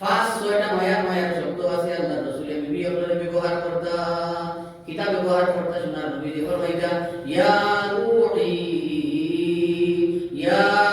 পাঁচ ছয়টা মায়ার মায়ার শব্দ আছে আল্লাহ রসুল বিবি আপনারা ব্যবহার করতা কিতাব ব্যবহার করতা শোনার নবী ফরমাইতা ইয়া রূহি, ইয়া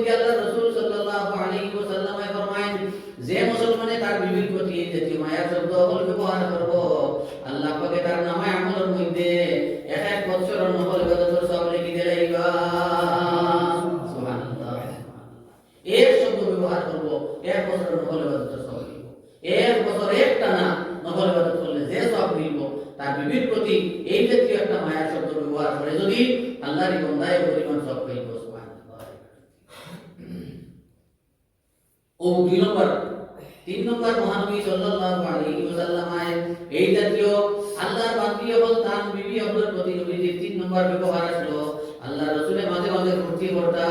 মধ্যে আল্লাহ রাসূল সাল্লাল্লাহু আলাইহি ওয়াসাল্লাম ফরমায়েন, যে মুসলমানে তার বিবির প্রতি এই জাতীয় শব্দ হল ব্যবহার করব, আল্লাহ পাকে তার নামে আমলের মধ্যে এক এক বছর নফল ইবাদতের সব লিখে দিলাইবা সুবহানাল্লাহ। এক শব্দ ব্যবহার করব, এক বছর নফল ইবাদতের সব লিখব। এক বছর একটা না নফল ইবাদত করলে যে সব মিলব, তার বিবির প্রতি এই জাতীয় একটা মায়া শব্দ ব্যবহার করে যদি আল্লাহর বন্দায় পরিমাণ সব পাইব সুবহানাল্লাহ ও দুই নম্বর তিন নম্বর মহানবী সাল্লাল্লাহু আলাইহি ওয়াসাল্লাম এই জাতীয় আল্লাহর বান্দি এবং তার বিবি হল প্রতি নবীজির তিন নম্বর ব্যবহার আসলো। আল্লাহ রসুলের মাঝে মাঝে ভর্তি করতা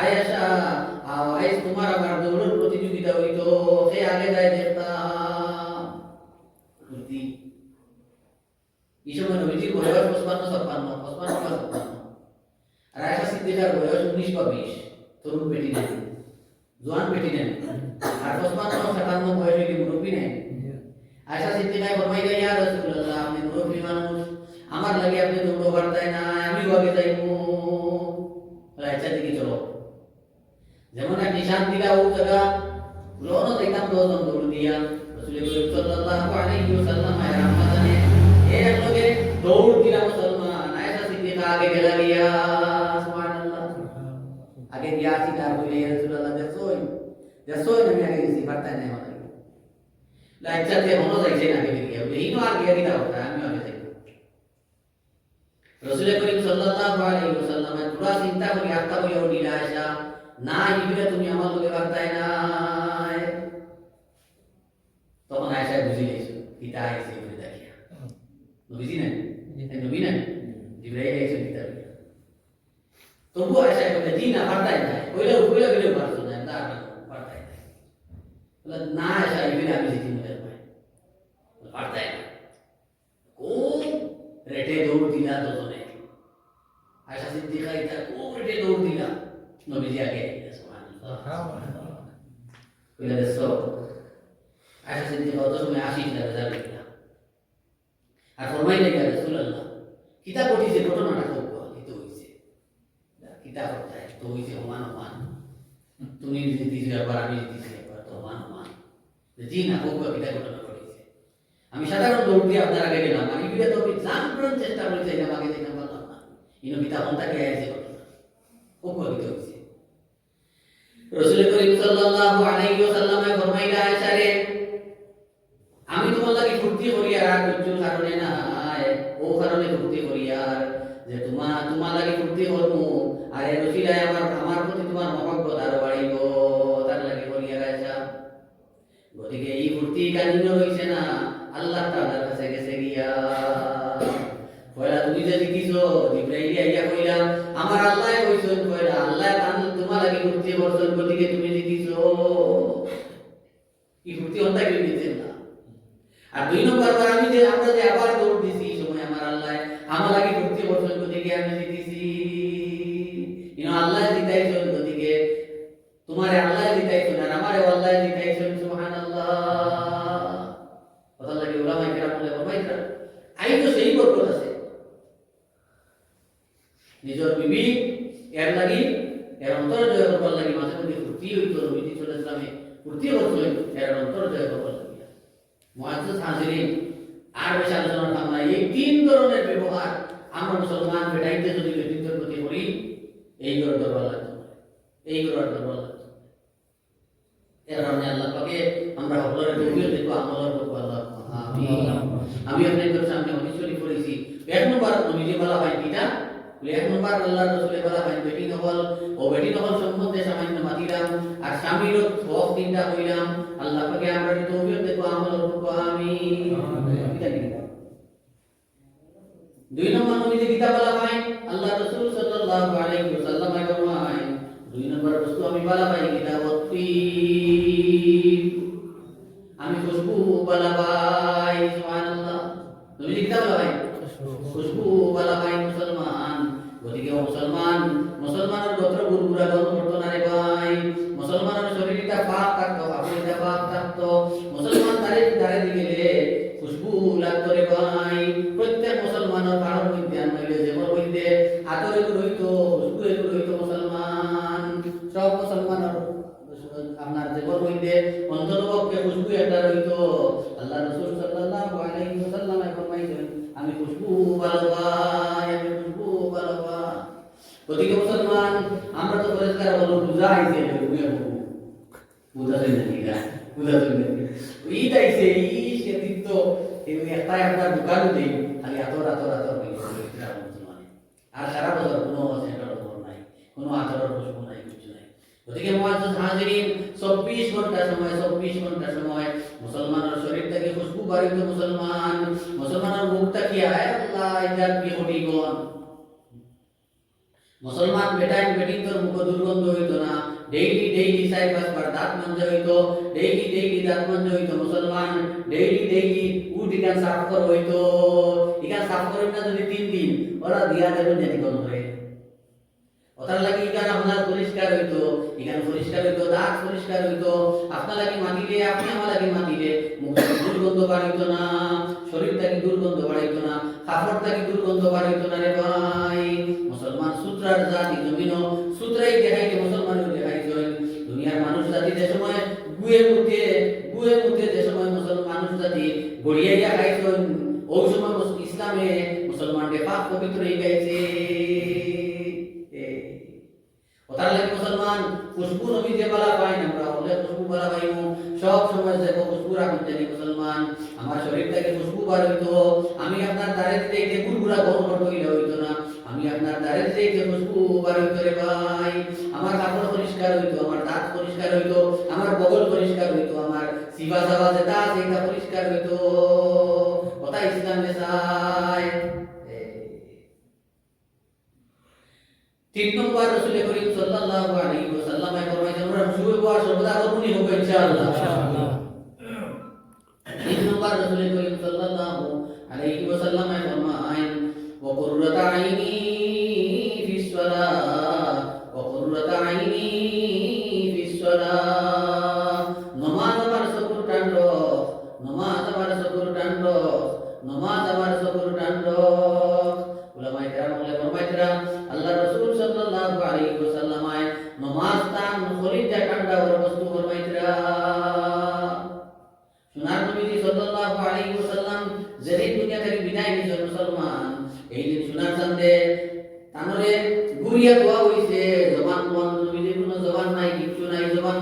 আয়েশা আইস তোমার আমার দৌড়ের প্রতিযোগিতা হইতো। সে আগে যায় দেখতাম। ফুর্তি এই সময় নবীজির বয়স পঁচপান্ন, ছাপ্পান্ন, পঁচপান্ন বা ছাপ্পান্ন আর আয়েশা সিদ্দিকার বয়স উনিশ বা বিশ। তরুণ বেটি নেন জোয়ান বেটি নেন আর পঁচপান্ন সাতান্ন বয়স হইলে মুরব্বী নেন আয়েশা সিদ্দিকায় ফরমাইলে ইয়া রাসূলুল্লাহ আপনি মুরব্বী মানুষ। আমার লাগে আপনি দৌড়ো পারতাই না আমি আগে যাইবো আচ্ছা দিকে চলো। যেমন এক নিশান দিলা ও জায়গা লোনো দেখতাম দশজন দৌড় দিয়া রসুল করিম সাল্লাল্লাহু আলাইহি ওয়াসাল্লাম আয় রহমাতানে এ লোকে দৌড় দিলা মুসলমান, আয়েশা সিদ্দিকা আগে গেলা গিয়া, সুবহানাল্লাহ। আগে গিয়া তার বলে ইয়া রাসূলুল্লাহ দেখছই দেখছই আমি আগে গেছি, পারতাই না আমার লাইচাতে হনো যাইছে না, আগে গিয়া। বলে, ইনো আর গিয়া দিতা কথা আমি আগে যাই রসুল করিম সাল্লাল্লাহু আলাইহি ওয়াসাল্লাম পুরা চিন্তা করি, আত্মা বলে উঠিলা আয়েশা না ইবিরে তুমি আমার লগে বার্তায় নাই। তখন আয়েশা বুঝি গেছো, পিতা আইছে বলে দেখিয়া বুঝি না নবী না জিব্রাইল আইছে পিতা তবু আয়েশা বলে জি না বার্তায় নাই। কইলে কইলে গেলে পারছ না না বার্তায় নাই। বলে, না আয়েশা ইবিরে আমি জিতি মনে পাই বার্তায় না খুব রেটে দৌড় দিলা দুজনে? আয়েশা সিদ্দিকা ইতা খুব রেটে দৌড় দিলা? নবীজি আগে কইলা দেখছ আয়েশা সিদ্দিকা অত সময় না রেজাল্ট দিলা আর ফরমাইলে গিয়া রাসূলুল্লাহ কিতাব পড়িছে ঘটনাটা খুব ভালো হইছে কিতাব পড়তায় তো হইছে সমান সমান তুমি জিতিছো একবার আমি জিতিছি একবার তো সমান সমান জি না খুব কিতাব ঘটনা পড়িছে আমি সাধারণ দৌড় দিয়ে আপনার আগে গেলাম আমি বিয়ে তো চেষ্টা করে চাইলাম আগে যাইলাম পারলাম না ইনো পিতা হন্তাকে আইছে ঘটনা খুব হয়েছে রসুল করিম সাল্লাল্লাহু আলাইহি ওয়াসাল্লামে ফরমাইলা আয়েশা রে, আমি লাগি ফুর্তি করি আর কিছু কারণে না ও কারণে ফুর্তি করি আর যে তোমার তোমার লাগি ফুর্তি করমু আর এই রসিলায় আমার আমার প্রতি তোমার মহব্বত আরও বাড়িব, তার লাগি করি আর আয়েশা। গতিকে এই ফুর্তি কাহিনী হইছে না, আল্লাহ তাআলার কাছে গেছে গিয়া। কইলা তুমি যে দেখিছো জিব্রাইল আইয়া কইলা, আমার আল্লাহ কইছেন কইলা আল্লাহ তোমার লাগি গতিকে তুমি দেখিছো ফুর্তি হন্তা কেউ দিতেন না। আর দুই নম্বর বার আমি যে আমরা যে আবার দৌড় দিছি সময় আমার আল্লাহ, আমার লাগি ফুর্তি করছেন গতিকে আমি ইনো আল্লাহ জিতাইছেন গতিকে, তোমারে আল্লাহ জিতাইছেন আর আমারে আল্লাহ জিতাইছেন, সুবহানাল্লাহ। কথা লাগে ওলামাই কেরাম বলে বাবাই কেরাম আই তো সেই বরকত আছে। নিজের বিবি, এর লাগি এর অন্তর জয় করবার লাগি মাঝে মধ্যে ফুর্তি হইতো নবীজি চলে ইসলামে ফুর্তি করছিলেন এর অন্তর জয় করবার লাগি মুআজ্জাজ হাজিরিন আর বেশি আলোচনা থামলাই এই তিন ধরনের ব্যবহার আমরা মুসলমান বেটাইতে যদি ব্যক্তিত্বের প্রতি করি, এই করে দরবার লাগতো এই করে দরবার লাগতো এর কারণে আল্লাহ পাকে আমরা সকলের গভীর দেখব আমলের করব আল্লাহ। আমি আপনার কাছে আমি অনেক শরীফ করেছি। এক নম্বর নবীজি বলা হয় কিটা এক নম্বর আল্লাহ রসুলের বলা হয় বেটি নহল ও বেটি নহল সম্বন্ধে সামান্য মাতিলাম। আর স্বামীর সব তিনটা হইলাম আল্লাহ পাকে আমরা তৌফিক দেখব আমল করব আমি দুই নম্বর নবীজি গীতা বলা হয় আল্লাহ রসুল সাল্লাল্লাহু আলাইহি ওয়াসাল্লাম ফরমায় দুই নম্বর বস্তু আমি বলা হয় গীতা বত্তি মুসলমান তারে তারে দিকে খুশবু লাগতো রে ভাই প্রত্যেক মুসলমানের কারণ মধ্যে আনলে যেমন মধ্যে আতরে রইতো খুশবু এগুলো রইতো মুসলমান। সব মুসলমানের আপনার জীবন মধ্যে অন্তরপক্ষে খুশবু একটা রইতো। আল্লাহ রসুল সাল্লাল্লাহু আলাইহি ওয়াসাল্লাম ফরমাইছেন আমরা তো পরিষ্কার বলো পূজা আইছে বুঝে পূজা তো নাকি গা পূজা তো নাকি ই তাইছে ই সেদিন তো এই একটা একটা দোকান দেই খালি আতর আতর আতর আর সারা বছর কোনো সেন্টার খবর নাই কোনো আতরের খুশবু নাই কিছু নাই গতিকে মুআজ্জাজ হাজিরিন 24 ঘণ্টা সময় 24 ঘণ্টা সময় মুসলমানের শরীর থেকে খুশবু বাড়িত মুসলমান মুসলমানের মুখটা কি আয় আল্লাহ ইজার কি হটি গন মুসলমান বেটাই বেটিং তোর মুখ দুর্গন্ধ হইতো না ডেইলি ডেইলি পাঁচ বার দাঁত মঞ্জা হইতো ডেইলি ডেইলি দাঁত মঞ্জা হইতো, মুসলমান ডেইলি ডেইলি উঠ ইখান সাফ কর হইতো। ইখান সাফ করেন না যদি তিন দিন, ওরা দিয়া দেবেন জানি কোন করে ওটার লাগি ইখান আপনার পরিষ্কার হইতো, ইখান পরিষ্কার হইতো, দাঁত পরিষ্কার হইতো। আপনার লাগি মাতিলে আপনি আমার লাগি মাতিলে মুখ দুর্গন্ধ বাড়াইতো না, শরীর থেকে দুর্গন্ধ বাড়াইতো না, কাপড় থেকে দুর্গন্ধ বাড়াইতো না রে ভাই। মুসলমান সূত্রার জাতি জমিন সময় গুয়ে মুখে গুয়ে মুখে যে সময় মুসলমান মানুষ জাতি গড়িয়াইয়া খাইছেন, ওই সময় ইসলামে মুসলমানকে পাক পবিত্র হয়ে গেছে। ওটার লাগে মুসলমান খুশবু নবী যে বলা পাই আমরা হলে খুশবু বলা পাইমু সব সময় যে খুশবু রাখুন জানি মুসলমান। আমার শরীর থেকে খুশবু বার হইতো। আমি আপনার দ্বারে দিতে গুড়গুড়া গরম হইলে হইতো না। আমি আপনার দিতে একে খুশবু বার হইতো রে ভাই আমার কাপড় পরিষ্কার হইতো, আমার দাঁত পরিষ্কার হইতো, আমার বগল পরিষ্কার হইতো, আমার সিবা সাবা যেটা এটা পরিষ্কার হইতো। কথা ইসলামে চায় তিন নম্বর রসুল করিম সাল্লাল্লাহু আলাইহি ওয়াসাল্লাম ফরমাইছেন, আমরা শুয়ে বসে সর্বদা করুনি হবে ইনশাআল্লাহ। কেরাম বলে ফরমাইতরা আল্লাহ রাসূল সাল্লাল্লাহু আলাইহি ওয়াসাল্লাম নমাজ তান খলিজা ঠান্ডা ওর বস্তু ফরমাইতরা সোনার নবীজি সাল্লাল্লাহু আলাইহি ওয়াসাল্লাম যেদিন দুনিয়া থেকে বিদায় জবান জবান জবান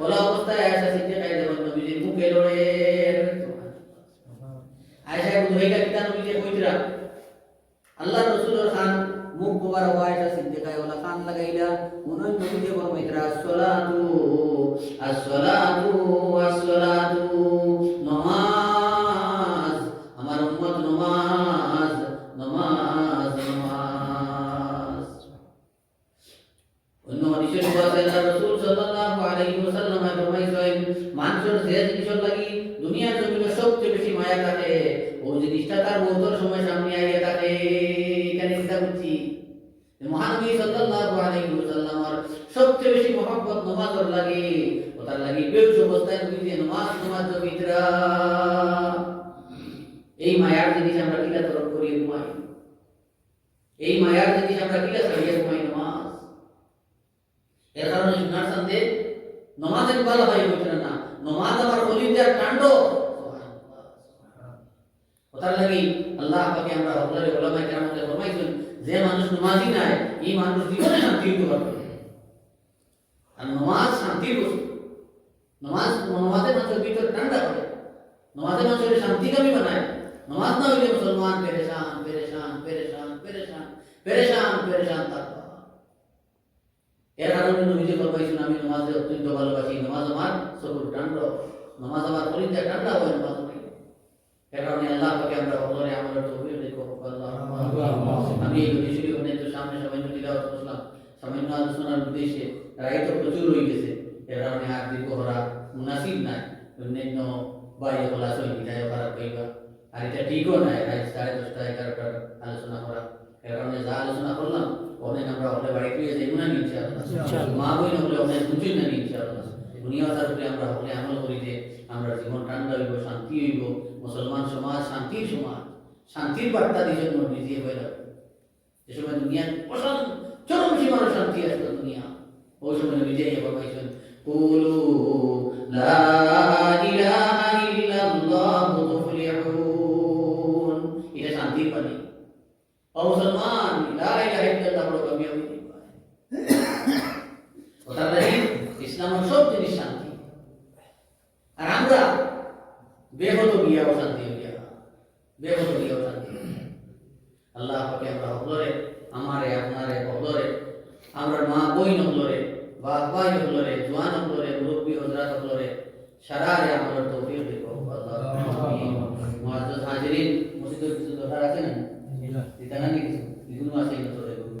বলা অবস্থায় আয়েশা সিদ্দিকার যখন নবীজির মুখে লড়ে। আয়েশা বুঝাইলা কিতা নবীজি কইতরা আল্লাহ রাসূলের খান মুখ মুবারক আয়েশা সিদ্দিকায় ওলা খান লাগাইলা, মনে নবীজি ফরমাইতরা আসসালাতু আসসালাতু আসসালাতু। সবচেয়ে বেশি মহব্বত নামাজের লাগে। ও তার লাগি বেউস অবস্থায় নবী যে নামাজ নামাজ ভিতরা এই মায়ার জিনিস আমরা কিলা তরফ করি ঘুমাই। এই মায়ার জিনিস আমরা কিলা ছাড়িয়ে ঘুমাই নামাজ। এর কারণে সোনার সন্দেহ নমাজের বলা হয় হইতে না। নমাজ আমার কলিজার কাণ্ড। ওটার লাগি আল্লাহ পাকে আমরা হকলারে ওলামাই কেরামতে ফরমাইছেন, যে মানুষ নামাজি নাই, এই মানুষ জীবনে শান্তি হতে পারবে নমাজ শান্তির বস্তু। নমাজ নমাজে মানুষের ভিতরে ঠান্ডা করে। নমাজে মানুষের শান্তিকামী বানায়। নমাজ না হইলে মুসলমান পেরেশান পেরেশান পেরেশান পেরেশান পেরেশান পেরেশান থাকবা এর কারণে নবীজি ফরমাইছেন আমি নমাজে অত্যন্ত ভালোবাসি। নমাজ আমার চকুর ঠান্ডা নমাজ আমার কলিজা ঠান্ডা হয় নমাজ এর কারণে আল্লাহ পাকে আমরা অন্তরে আমাদের তৌফিক দেখো আল্লাহ আমি এই বিষয়টি অনেক সামনে সামান্য করলাম সামান্য আলোচনার উদ্দেশ্যে রায় তো প্রচুর হয়ে গেছে এর কারণে আর দীর্ঘ করা মুনাসিব নাই। অন্যান্য বাইরে বলা চলি তাই খারাপ হইবা। আর এটা ঠিকও নাই রাত সাড়ে দশটা এগারোটার আলোচনা করা। এর কারণে যা আলোচনা করলাম অনেক আমরা হলে বাড়ি ফিরে যাই না নিচ্ছে মা বই না হলে অনেক বুঝুই না নিচ্ছে দুনিয়াটার উপরে আমরা হলে আমল করি যে আমরা জীবন ঠান্ডা হইব শান্তি হইব। মুসলমান সমাজ শান্তির সমাজ। শান্তির বার্তা দিয়েছেন নিজে হয়ে যাবে যে সময় দুনিয়ার অশান্ত চরম সীমার শান্তি আসতো দুনিয়া সময় বিজয় ফরমাইছেন কুলু, লা ইলাহা ইল্লাল্লাহ তুফলিহুন এটা শান্তির পানি। ও মুসলমান, লা ইলাহা ইল্লাল্লাহ বড় কামিয়াবি। ওটা ইসলামের সব জিনিস শান্তি। আর আমরা বেহত গিয়া অশান্তি হইয়া, বেহত গিয়া আল্লাহ পাকে আমরা হকলরে আমারে, আপনারে আমরা মা বই নকলরে বাপ ভাই হকলরে জোয়ান হকলরে মুরব্বী হজরাত হলরে সারা রে আমার তৌফিক দিব মুআজ্জাজ হাজিরিন মসজিদের কিছু দরকার আছে না? দিতা না কিছু? এগুলো আছে এগুলো